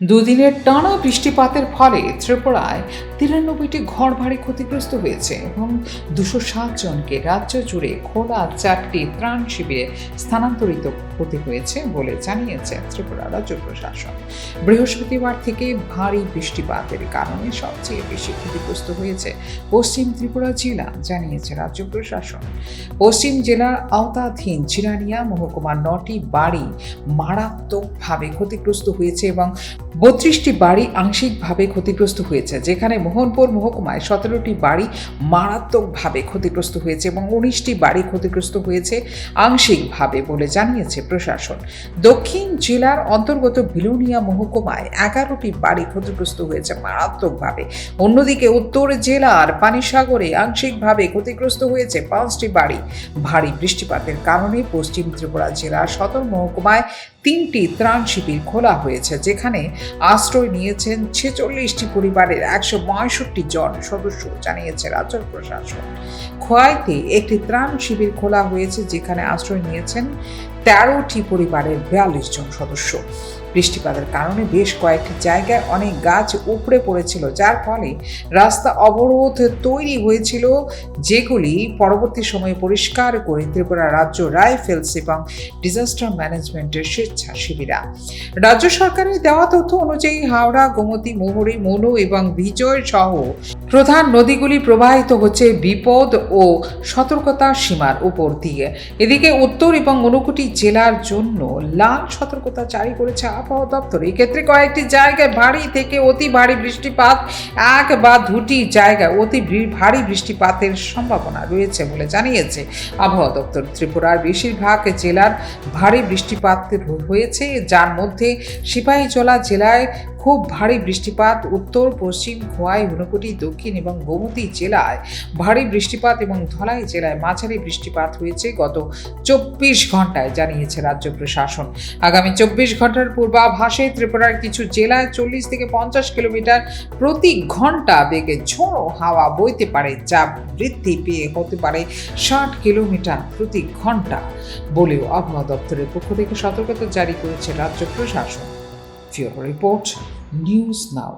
দুদিনের টানা বৃষ্টিপাতের ফলে ত্রিপুরায় তিরানব্বইটি ঘর বাড়ি ক্ষতিগ্রস্ত হয়েছে এবং দুশো সাত জনকে রাজ্য জুড়ে খোলা চারটি ত্রাণ শিবিরে স্থানান্তরিত হতে হয়েছে বলে জানিয়েছে ত্রিপুরা রাজ্য প্রশাসন। বৃহস্পতিবার থেকে ভারী বৃষ্টিপাতের কারণে সবচেয়ে বেশি ক্ষতিগ্রস্ত হয়েছে পশ্চিম ত্রিপুরা জেলা, জানিয়েছে রাজ্য প্রশাসন। পশ্চিম জেলার আওতাধীন চিরানিয়া মহকুমার নটি বাড়ি মারাত্মকভাবে ক্ষতিগ্রস্ত হয়েছে এবং বত্রিশটি বাড়ি আংশিকভাবে ক্ষতিগ্রস্ত হয়েছে, যেখানে মোহনপুর মহকুমায় সতেরোটি বাড়ি মারাত্মকভাবে ক্ষতিগ্রস্ত হয়েছে এবং উনিশটি বাড়ি ক্ষতিগ্রস্ত হয়েছে আংশিকভাবে বলে জানিয়েছে প্রশাসন। দক্ষিণ জেলার অন্তর্গত বিলোনিয়া মহকুমায় এগারোটি বাড়ি ক্ষতিগ্রস্ত হয়েছে মারাত্মকভাবে। অন্যদিকে উত্তর জেলার পানিসাগরে আংশিকভাবে ক্ষতিগ্রস্ত হয়েছে পাঁচটি বাড়ি। ভারী বৃষ্টিপাতের কারণে পশ্চিম ত্রিপুরা জেলার সদর মহকুমায় তিনটি ত্রাণ শিবির খোলা হয়েছে, যেখানে আশ্রয় নিয়েছেন ছেচল্লিশটি পরিবারের একশো বাষট্টি জন সদস্য, জানিয়েছে রাজ্য প্রশাসন। খোয়াইতে একটি ত্রাণ শিবির খোলা হয়েছে, যেখানে আশ্রয় নিয়েছেন তেরোটি পরিবারের বিয়াল্লিশ জন সদস্য। বৃষ্টিপাতের কারণে বেশ কয়েকটি জায়গায় অনেক গাছ উপড়ে পড়েছিল, যার ফলে রাস্তা অবরোধ তৈরি হয়েছিল, যেগুলি পরবর্তী সময়ে পরিষ্কার করে ত্রিপুরা রাজ্য রাইফেলস এবং ডিজাস্টার ম্যানেজমেন্টের স্বেচ্ছাসেবীরা। রাজ্য সরকারের দেওয়া তথ্য অনুযায়ী হাওড়া, গোমতী, মোহরি, মনু এবং বিজয় সহ প্রধান নদীগুলি প্রবাহিত হচ্ছে বিপদ ও সতর্কতার সীমার উপর দিয়ে। এদিকে উত্তর এবং ঊনকোটি জেলার জন্য লাল সতর্কতা জারি করেছে আবহাওয়া দপ্তর। এক্ষেত্রে কয়েকটি জায়গায় ভারী থেকে অতি ভারী বৃষ্টিপাত, এক বা দুটি জায়গায় অতি ভারী বৃষ্টিপাতের সম্ভাবনা রয়েছে বলে জানিয়েছে আবহাওয়া দপ্তর। ত্রিপুরার বেশিরভাগ জেলার ভারী বৃষ্টিপাত হয়েছে, যার মধ্যে সিপাহীজলা জেলায় খুব ভারী বৃষ্টিপাত, উত্তর, পশ্চিম, খোয়াই, ঊনকোটি, দক্ষিণ এবং গোমতী জেলায় ভারী বৃষ্টিপাত এবং ধলাই জেলায় মাঝারি বৃষ্টিপাত হয়েছে গত চব্বিশ ঘন্টায় জানিয়েছে রাজ্য প্রশাসন। আগামী চব্বিশ ঘণ্টার পূর্বাভাসে ত্রিপুরার কিছু জেলায় চল্লিশ থেকে পঞ্চাশ কিলোমিটার প্রতি ঘণ্টা বেগে ঝোড়ো হাওয়া বইতে পারে, যা বৃদ্ধি পেয়ে হতে পারে ষাট কিলোমিটার প্রতি ঘণ্টা বলেও আবহাওয়া দপ্তরের পক্ষ থেকে সতর্কতা জারি করেছে রাজ্য প্রশাসন। Report, news now.